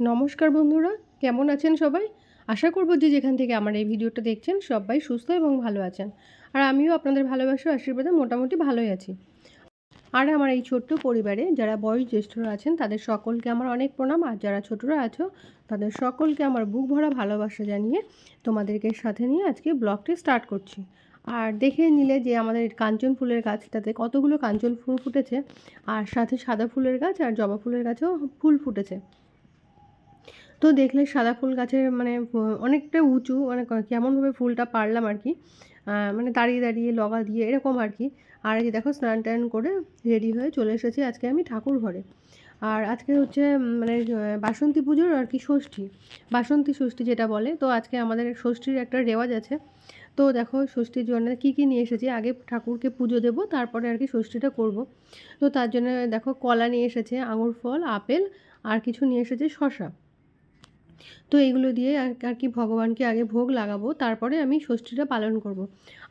নমস্কার বন্ধুরা, কেমন আছেন সবাই? আশা করব যে যেখান থেকে আমার এই ভিডিওটা দেখছেন সবাই সুস্থ এবং ভালো আছেন। আর আমিও আপনাদের ভালোবাসা আশীর্বাদে মোটামুটি ভালোই আছি। আর আমার এই ছোট্ট পরিবারে যারা বয়স জ্যেষ্ঠরা আছেন, তাদের সকলকে আমার অনেক প্রণাম। আর যারা ছোটরা আছো, তাদের সকলকে আমার বুক ভরা ভালোবাসা জানিয়ে তোমাদেরকে সাথে নিয়ে আজকে ব্লগটি স্টার্ট করছি। আর দেখে নিলে যে আমাদের কাঞ্চন ফুলের গাছটাতে কতগুলো কাঞ্চন ফুল ফুটেছে, আর সাথে সাদা ফুলের গাছ আর জবা ফুলের গাছেও ফুল ফুটেছে। তো দেখলে সাদা ফুল গাছের মানে অনেকটা উঁচু মানে কেমনভাবে ফুলটা পারলাম আর কি। মানে দাঁড়িয়ে দাঁড়িয়ে লগা দিয়ে, এরকম আর কি। আর এই দেখো, স্নান টান করে রেডি হয়ে চলে এসেছি আজকে আমি ঠাকুর ঘরে। আর আজকে হচ্ছে মানে বাসন্তী পুজোর আর কি ষষ্ঠী। বাসন্তী ষষ্ঠী যেটা বলে, তো আজকে আমাদের ষষ্ঠীর একটা রেওয়াজ আছে। তো দেখো, ষষ্ঠীর জন্য কী কী নিয়ে এসেছি? আগে ঠাকুরকে পুজো দেবো, তারপরে আর কি ষষ্ঠীটা করব। তো তার জন্য দেখো, কলা নিয়ে এসেছে, আঙুর ফল, আপেল, আর কিছু নিয়ে এসেছে শশা তো এইগুলো দিয়ে আর কি ভগবানকে আগে ভোগ লাগাবো, তারপরে আমি ষষ্ঠীটা পালন করব।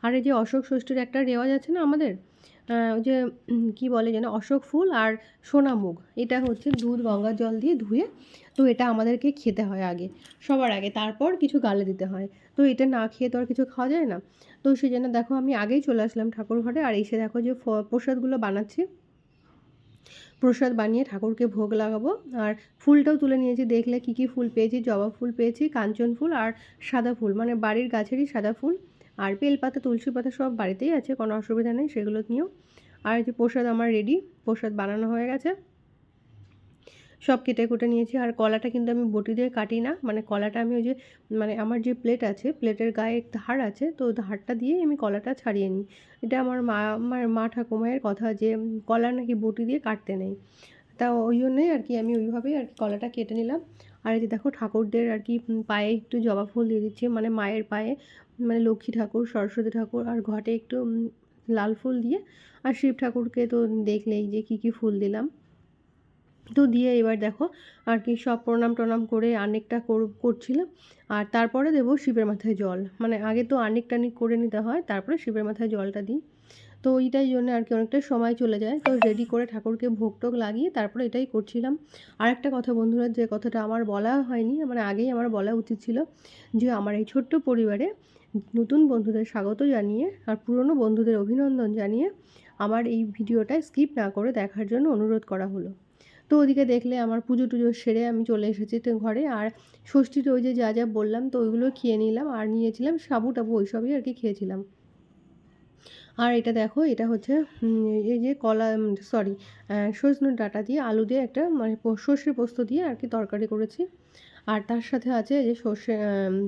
আর এই যে অশোক ষষ্ঠীর একটা রেওয়াজ আছে না আমাদের? ওই যে কি বলে যেন, অশোক ফুল আর সোনা মুগ। এটা হচ্ছে দুধ, গঙ্গার জল দিয়ে ধুয়ে, তো এটা আমাদেরকে খেতে হয় আগে, সবার আগে। তারপর কিছু গালে দিতে হয়। তো এটা না খেয়ে তো আর কিছু খাওয়া যায় না। তো সেই জন্য দেখো আমি আগেই চলে আসলাম ঠাকুর ঘরে আর এসে দেখো যে প্রসাদগুলো বানাচ্ছি। প্রসাদ বানিয়ে ঠাকুরকে ভোগ লাগাবো। আর ফুলটাও তুলে নিয়েছি। দেখলে কি কি ফুল পেয়েছি? জবা ফুল পেয়েছি, কাঞ্চন ফুল আর সাদা ফুল। মানে বাড়ির গাছেরই সাদা ফুল। আর বেলপাতা, তুলসী পাতা সব বাড়িতেই আছে, কোনো অসুবিধা নেই সেগুলো নিয়েও আর যে প্রসাদ আমার রেডি প্রসাদ বানানো হয়ে গেছে। সব কেটে কুটে নিয়েছি। আর কলাটা কিন্তু আমি বটি দিয়ে কাটি না। মানে কলাটা আমি ওই যে মানে আমার যে প্লেট আছে প্লেটের গায়ে ধার আছে, তো ধারটা দিয়ে আমি কলাটা ছাড়িয়ে নিই। এটা আমার মা আমার মা ঠাকুমায়ের কথা যে, কলা নাকি বটি দিয়ে কাটতে নেই। তা ওই জন্যই আর কি আমি ওইভাবেই আর কি কলাটা কেটে নিলাম। আর এই যে দেখো ঠাকুরদের আর কি পায়ে একটু জবা ফুল দিয়ে দিচ্ছি। মানে মায়ের পায়ে মানে লক্ষ্মী ঠাকুর, সরস্বতী ঠাকুর, আর ঘটে একটু লাল ফুল দিয়ে। আর শিব ঠাকুরকে তো দেখলেই যে কি কি ফুল দিলাম। তো দিয়ে এবার দেখো আর কি সব প্রণাম টনাম করে আনেকটা করছিলাম। আর তারপরে দেবো শিবের মাথায় জল। মানে আগে তো আনেক টানিক করে নিতে হয়, তারপরে শিবের মাথায় জলটা দিই। তো এইটাই জন্য আর কি অনেকটা সময় চলে যায়। তো রেডি করে ঠাকুরকে ভোগ টোক লাগিয়ে তারপরে এটাই করছিলাম। আর একটা কথা বন্ধুরা, যে কথাটা আমার বলা হয়নি মানে আগেই আমার বলা উচিত ছিল যে আমার এই ছোট্ট পরিবারে নতুন বন্ধুদের স্বাগত জানিয়ে আর পুরনো বন্ধুদের অভিনন্দন জানিয়ে আমার এই ভিডিওটা স্কিপ না করে দেখার জন্য অনুরোধ করা হলো। তো ওদিকে দেখলে আমার পুজো টুজো সেরে আমি চলে এসেছি তো ঘরে। আর ষষ্ঠীর ওই যে যা যা বললাম তো ওইগুলো খেয়ে নিলাম আর নিয়েছিলাম সাবু টাবু ওইসবই আর কি খেয়েছিলাম। আর এটা দেখো, এটা হচ্ছে এই যে কলা সরি সজনের ডাটা দিয়ে আলু দিয়ে একটা মানে সর্ষে পোস্ত দিয়ে আর কি তরকারি করেছি। আর তার সাথে আছে যে সর্ষে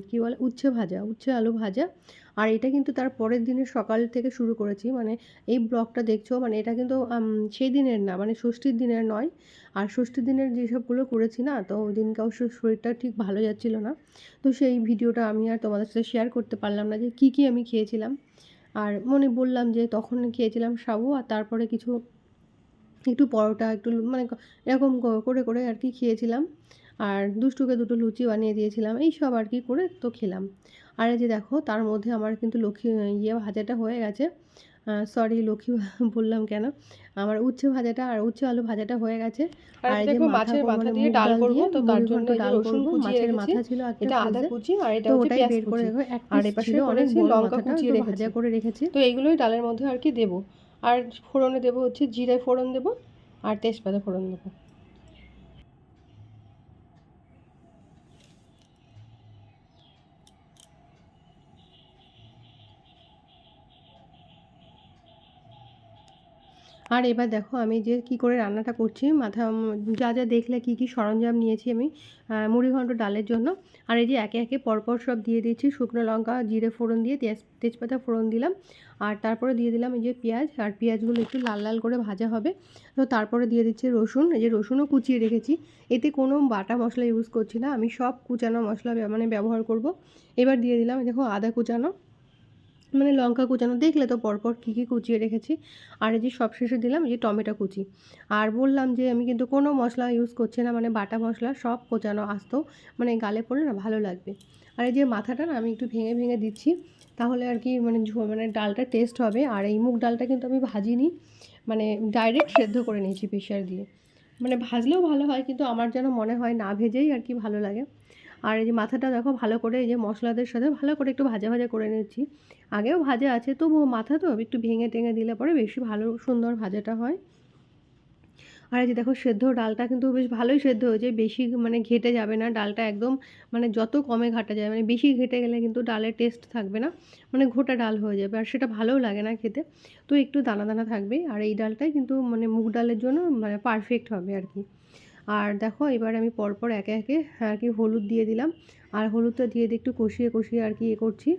কী বলে, উচ্ছে ভাজা, উচ্ছে আলু ভাজা। আর এটা কিন্তু তার পরের দিনের সকাল থেকে শুরু করেছি। মানে এই ব্লগটা দেখছ মানে এটা কিন্তু সেই দিনের না মানে ষষ্ঠীর দিনের নয়। আর ষষ্ঠীর দিনের যেসবগুলো করেছি না, তো ওই দিনকে অবশ্য শরীরটা ঠিক ভালো যাচ্ছিল না। তো সেই ভিডিওটা আমি আর তোমাদের সাথে শেয়ার করতে পারলাম না যে কী কী আমি খেয়েছিলাম। আর মনে বললাম যে তখন খেয়েছিলাম সাবু, আর তারপরে কিছু, একটু পরোটা, একটু মানে এরকম করে করে আর কি খেয়েছিলাম। আর দুষ্টুকে দুটো লুচি বানিয়ে দিয়েছিলাম এই সব আর কি করে তো খেলাম। আর এই যে দেখো তার মধ্যে আমার কিন্তু লক্ষ্মী ইয়ে ভাজাটা হয়ে গেছে। সরি লক্ষ্মী বললাম কেন? আমার উচ্ছে ভাজাটা আর উচ্ছে আলু ভাজাটা হয়ে গেছে। আর এই যে মাছের মাথা দিয়ে ডাল করব তো তার জন্য ডাল রসুন মাছের মাথা ছিল এটা আদা কুচি আর এটা হচ্ছে পেঁয়াজ করে রেখে আর এই পাশে অনেক লঙ্কা কুচিয়ে ভাজা করে রেখেছি। তো এইগুলোই ডালের মধ্যে আর কি দেবো। আর ফোড়নে দেবো হচ্ছে জিরে ফোড়ন দেবো আর তেজপাতা ফোড়ন দেবো। আর এবার দেখো আমি যে কি করে রান্নাটা করছি, মাথা যা যা দেখলে কি কি সরঞ্জাম নিয়েছি আমি মুড়িঘণ্ট ডালের জন্য। আর এই যে একে একে পরপর সব দিয়ে দিয়েছি, শুকনো লঙ্কা, জিরে ফোড়ন দিয়ে তেজ, তেজপাতা ফোড়ন দিলাম। আর তারপরে দিয়ে দিলাম এই যে পেঁয়াজ, আর পেঁয়াজগুলো একটু লাল লাল করে ভাজা হবে। তো তারপরে দিয়ে দিচ্ছি রসুন, এই যে রসুনও কুচিয়ে রেখেছি। এতে কোনো বাটা মশলা ইউজ করছি না, আমি সব কুচানো মশলা মানে ব্যবহার করব। এবার দিয়ে দিলাম দেখো আদা কুচানো। মানে লঙ্কা কুচানো, দেখলে তো পরপর কী কী কুচিয়ে রেখেছি। আর এই যে সব শেষে দিলাম যে টমেটো কুচি। আর বললাম যে আমি কিন্তু কোনো মশলা ইউজ করছি না মানে বাটা মশলা সব কোচানো আসতো মানে গালে পড়লে না ভালো লাগবে। আর এই যে মাথাটা না আমি একটু ভেঙে ভেঙে দিচ্ছি, তাহলে আর কি মানে মানে ডালটা টেস্ট হবে। আর এই মুগ ডালটা কিন্তু আমি ভাজিনি মানে ডাইরেক্ট সেদ্ধ করে নিয়েছি প্রেশার দিয়ে। মানে ভাজলেও ভালো হয়, কিন্তু আমার যেন মনে হয় না ভেজেই আর কি ভালো লাগে। আর এই যে মাথাটা দেখো ভালো করে এই যে মশলাদের সাথে ভালো করে একটু ভাজা ভাজা করে নিচ্ছি। আগেও ভাজা আছে, তবুও মাথা তো একটু ভেঙে টেঙে দিলে পরে বেশি ভালো সুন্দর ভাজাটা হয়। আর এই যে দেখো সেদ্ধ ডালটা কিন্তু বেশ ভালোই সেদ্ধ হয়েছে, বেশি মানে ঘেটে যাবে না, ডালটা একদম মানে যত কমে ঘাটা যায় মানে বেশি ঘেটে গেলে কিন্তু ডালের টেস্ট থাকবে না মানে ঘোটা ডাল হয়ে যাবে আর সেটা ভালোও লাগে না খেতে। তো একটু দানা দানা থাকবে আর এই ডালটাই কিন্তু মানে মুগ ডালের জন্য মানে পারফেক্ট হবে আর কি। আর দেখো, এবার আমি পরপর একে একে আর কি হলুদ দিয়ে দিলাম। আর হলুদটা দিয়ে একটু কষিয়ে কষিয়ে আর কি এ করছি।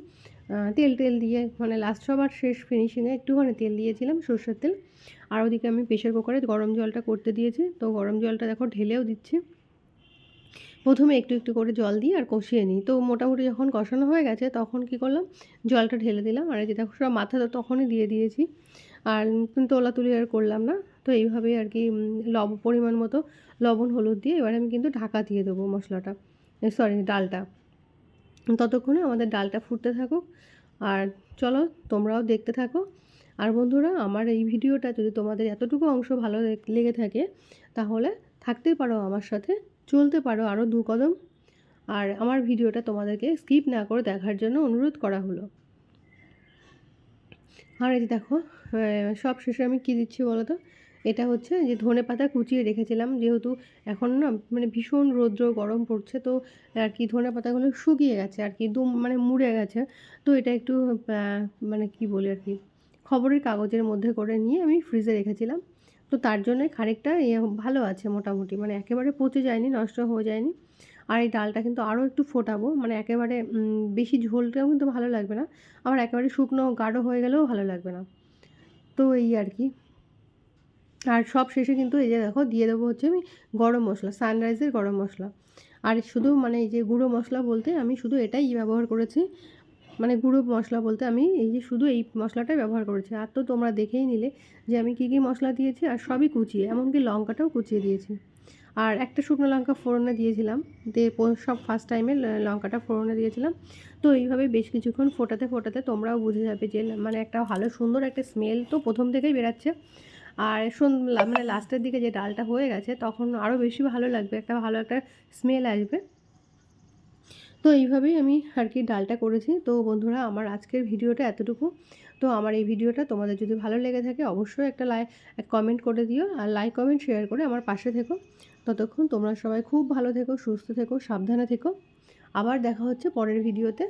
তেল তেল দিয়ে মানে লাস্ট সবার শেষ ফিনিশিংয়ে একটুখানি তেল দিয়েছিলাম, সর্ষের তেল। আর ওদিকে আমি প্রেশার কুকারে গরম জলটা করতে দিয়েছি। তো গরম জলটা দেখো ঢেলেও দিচ্ছি। প্রথমে একটু একটু করে জল দিই আর কষিয়ে নিই। তো মোটামুটি যখন কষানো হয়ে গেছে, তখন কি করলাম? জলটা ঢেলে দিলাম। আর যে দেখো, সব মাথা তখনই দিয়ে দিয়েছি। আর তোলা তুলি আর করলাম না। তো এইভাবেই আর কি লব, পরিমাণ মতো লবণ, হলুদ দিয়ে এবার আমি কিন্তু ঢাকা দিয়ে দেবো মশলাটা। সরি ডালটা। ততক্ষণে আমাদের ডালটা ফুটতে থাকুক। আর চলো, তোমরাও দেখতে থাকো। আর বন্ধুরা, আমার এই ভিডিওটা যদি তোমাদের এতটুকু অংশ ভালো লেগে থাকে, তাহলে থাকতেই পারো আমার সাথে, চলতে পারো আরও দু কদম। আর আমার ভিডিওটা তোমাদেরকে স্কিপ না করে দেখার জন্য অনুরোধ করা হলো। আর এই দেখো সব শেষে আমি কী দিচ্ছি বলো তো? এটা হচ্ছে যে ধনে পাতা কুচিয়ে রেখেছিলাম, যেহেতু এখন না মানে ভীষণ রৌদ্র গরম পড়ছে, তো আর কি ধনে পাতাগুলো শুকিয়ে গেছে, আর কি দুম মানে মুড়ে গেছে। তো এটা একটু মানে কি বলি আর কি, খবরের কাগজের মধ্যে করে নিয়ে আমি ফ্রিজে রেখেছিলাম। তো তার জন্য খানিকটা ইয়ে ভালো আছে মোটামুটি মানে একেবারে পচে যায়নি, নষ্ট হয়ে যায়নি। আর এই ডালটা কিন্তু আরও একটু ফোটাবো। মানে একেবারে বেশি ঝোলটাও কিন্তু ভালো লাগবে না। আবার একেবারে শুকনো গাঢ় হয়ে গেলেও ভালো লাগবে না। তো এই আর কি। আর সব শেষে কিন্তু এই যে দেখো, দিয়ে দেবো হচ্ছে আমি গরম মশলা সানরাইজের গরম মশলা। আর শুধু মানে এই যে গুঁড়ো মশলা বলতে আমি শুধু এটাই ব্যবহার করেছি। মানে গুঁড়ো মশলা বলতে আমি এই যে শুধু এই মশলাটাই ব্যবহার করেছি। আর তো তোমরা দেখেই নিলে যে আমি কী কী মশলা দিয়েছি আর সবই কুচিয়ে, এমনকি লঙ্কাটাও কুচিয়ে দিয়েছি। আর একটা শুকনো লঙ্কা ফোড়নে দিয়েছিলাম। দিয়ে সব ফার্স্ট টাইমে লঙ্কাটা ফোড়নে দিয়েছিলাম। তো এইভাবে বেশ কিছুক্ষণ ফোটাতে ফোটাতে তোমরাও বুঝে যাবে যে মানে একটা ভালো সুন্দর একটা স্মেল তো প্রথম থেকেই বেরাচ্ছে। আর মানে লাস্টের দিকে যে ডালটা হয়ে গেছে, তখন আরও বেশি ভালো লাগবে, একটা ভালো একটা স্মেল আসবে। তো এইভাবেই আমি আর কি ডালটা করেছি। তো বন্ধুরা, আমার আজকের ভিডিওটা এতটুকু। তো আমার এই ভিডিওটা তোমাদের যদি ভালো লেগে থাকে, অবশ্যই একটা লাইক কমেন্ট করে দিও। আর লাইক কমেন্ট শেয়ার করে আমার পাশে থেকো। ততক্ষণ তোমরা সবাই খুব ভালো থেকো, সুস্থ থেকো, সাবধানে থেকো। আবার দেখা হচ্ছে পরের ভিডিওতে